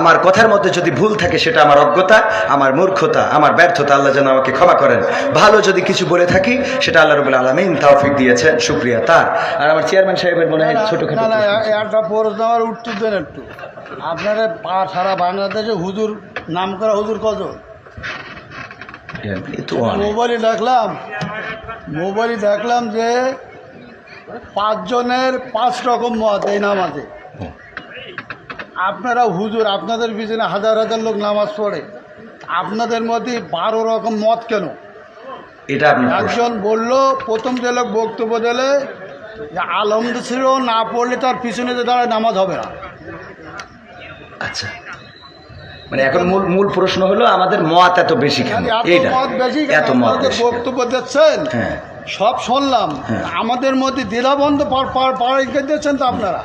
আমার কথার মধ্যে যদি ভুল থাকে সেটা আমার অজ্ঞতা আমার মূর্খতা আমার ব্যর্থতা আল্লাহ যেন আমাকে ক্ষমা করেন। ভালো যদি কিছু বলে থাকি সেটা আল্লাহ রবুল আলমিন তৌফিক দিয়েছেন শুক্রিয়া তার। আর আমার চেয়ারম্যান সাহেবের মনে হয় ছোটখাটো একটা প্রশ্ন আমার উত্তর দেন একটু। আপনারা সারা বাংলাদেশে হুজুর নাম করা হুজুর কজন? এ তো মোবাইলে দেখলাম মোবাইলে দেখলাম যে পাঁচজনের পাঁচ রকম মত এই নামাজে। আপনারা হুজুর আপনাদের পিছনে হাজার হাজার লোক নামাজ পড়ে। আপনাদের মধ্যে বারো রকম মত কেন? এটা। একজন বলল প্রথম যে লোক বক্তব্য দিলে আলমদ ছিল না পড়লে তার পিছনে যে দাঁড়ায় নামাজ হবে না। আচ্ছা। মানে এখন মূল মূল প্রশ্ন হলো আমাদের মত এত বেশি কেন? এত এইটা মত বেশি এত মত? বক্তব্য দিচ্ছেন হ্যাঁ। সব শুনলাম। হ্যাঁ। আমাদের মধ্যে দ্বিধাবন্ধ পাড়াই দিচ্ছেন তো আপনারা।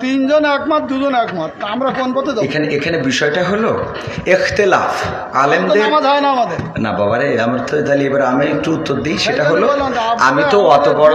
তিনজন একমত দুজন একমত। আমরা কোন পথে যাব? এখানে এখানে বিষয়টা হলো এখতেলাফ। আলেমদের হয় না আমাদের। না বাবারে আমার তো তাহলে এবার আমি একটু উত্তর দিই সেটা হলো আমি তো অত বড়